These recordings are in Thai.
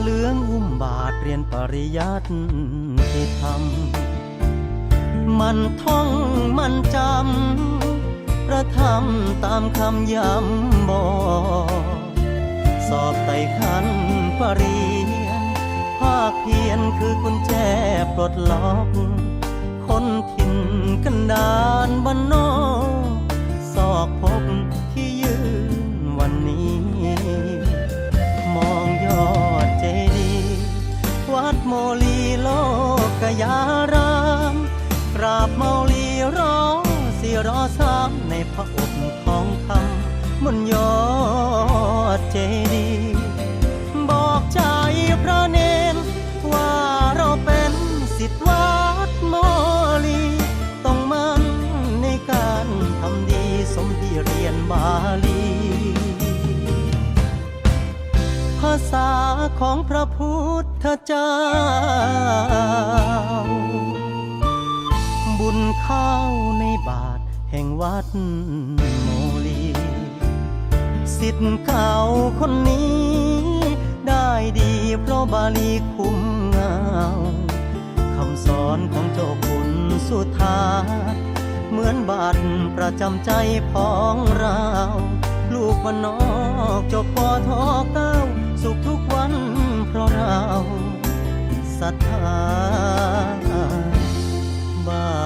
เหลืองหุ้มบาทเรียนปริยัติที่ทำมันท่องมันจำ ประทำตามคำย้ำบอกสอบไต่ขันปรริญภาคเพียรคือกุญแจปลดล็อก คนถิ่นกันดานบ้านนอก ยารามกราบเมาลีร้องสิรอสามในพระอบทองคำบนยอดเจดีบอกใจพระเนนว่าเราเป็นสิทธิวัดโมลีต้องมั่นในการทำดีสมที่เรียนบาลีภาษาของพระพุทธเจ้า ข้าวในบาทแห่งวัดโมลีสิทธิ์เก่าคนนี้ ได้ดีเพราะบาลีคุ้มเงาคำสอนของเจ้าคุณสุธาเหมือนบัตรประจำใจพ้องเรา ลูกมันนอกจบปอทอเก้า สุขทุกวันเพราะเราศรัทธาบา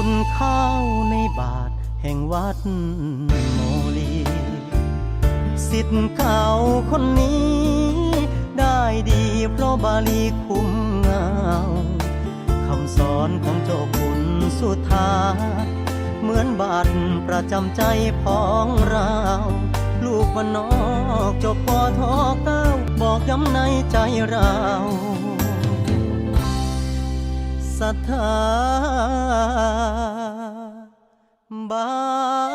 บุญเข้าในบาทแห่งวัดโมลีสิทธิ์เก่าคนนี้ ได้ดีเพราะบาลีคุ้มเงาคำสอนของเจ้าคุณสุธา เหมือนบาทประจำใจพ้องเรา ลูกมันนอกจบปอทอเก้าบอกย้ำในใจเรา ศรัทธาบา